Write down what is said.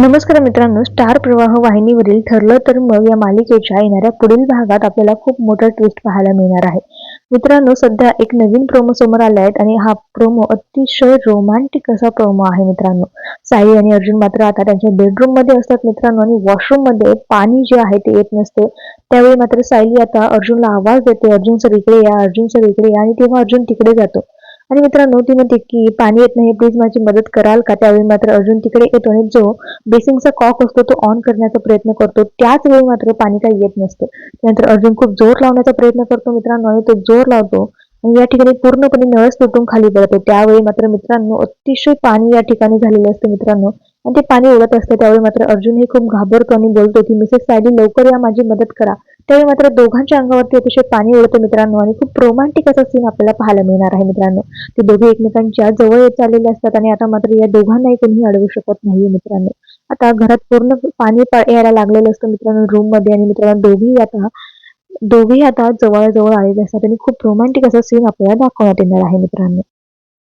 नमस्कार मित्रांनो स्टार प्रवाह वाहिनीवरील ठरलं तर मग या मालिकेच्या येणाऱ्या पुढील भागात आपल्याला खूप मोठा ट्विस्ट पाहायला मिळणार आहे. मित्रांनो सध्या एक नवीन प्रोमो समोर आले आहेत आणि हा प्रोमो अतिशय रोमांटिक असा प्रोमो आहे मित्रांनो. साई आणि अर्जुन मात्र आता त्यांच्या बेडरूममध्ये असतात मित्रांनो आणि वॉशरूममध्ये पाणी जे आहे ते येत नसते. त्यावेळी मात्र सायली आता अर्जुनला आवाज देते अर्जुन सर इकडे या अर्जुन सर इकडे या. आणि तेव्हा अर्जुन तिकडे जातो. आणि मित्रांनो ती म्हणते की पाणी येत नाही प्लीज माझी मदत कराल का? त्यावेळी मात्र अर्जुन तिकडे येतो आणि जो बेसिंगचा कॉक असतो तो ऑन करण्याचा प्रयत्न करतो. त्याच वेळी मात्र पाणी काही येत नसतं. त्यानंतर अर्जुन खूप जोर लावण्याचा प्रयत्न करतो मित्रांनो आणि तो जोर लावतो आणि या ठिकाणी पूर्णपणे नळस तुटून खाली पडतो. त्यावेळी मात्र मित्रांनो अतिशय पाणी या ठिकाणी झालेलं असतं मित्रांनो. आणि ते पाणी ओढत असतं. त्यावेळी मात्र अर्जुन हे खूप घाबरतो आणि बोलतो की मिसेस सायली लवकर या माझी मदत करा. त्यावेळी मात्र दोघांच्या अंगावरती अतिशय पाणी उडतं मित्रांनो आणि खूप रोमांटिक असा सीन आपल्याला पाहायला मिळणार आहे मित्रांनो. ते दोघे एकमेकांच्या जवळ येत चाललेले असतात आणि आता मात्र या दोघांनाही कोणीही अडवू शकत नाहीये मित्रांनो. आता घरात पूर्ण पाणी यायला लागलेलं असतं मित्रांनो रूममध्ये आणि मित्रांनो दोघी आता दोघेही आता जवळजवळ आलेले असतात आणि खूप रोमॅन्टिक असा सीन आपल्याला दाखवण्यात येणार आहे मित्रांनो.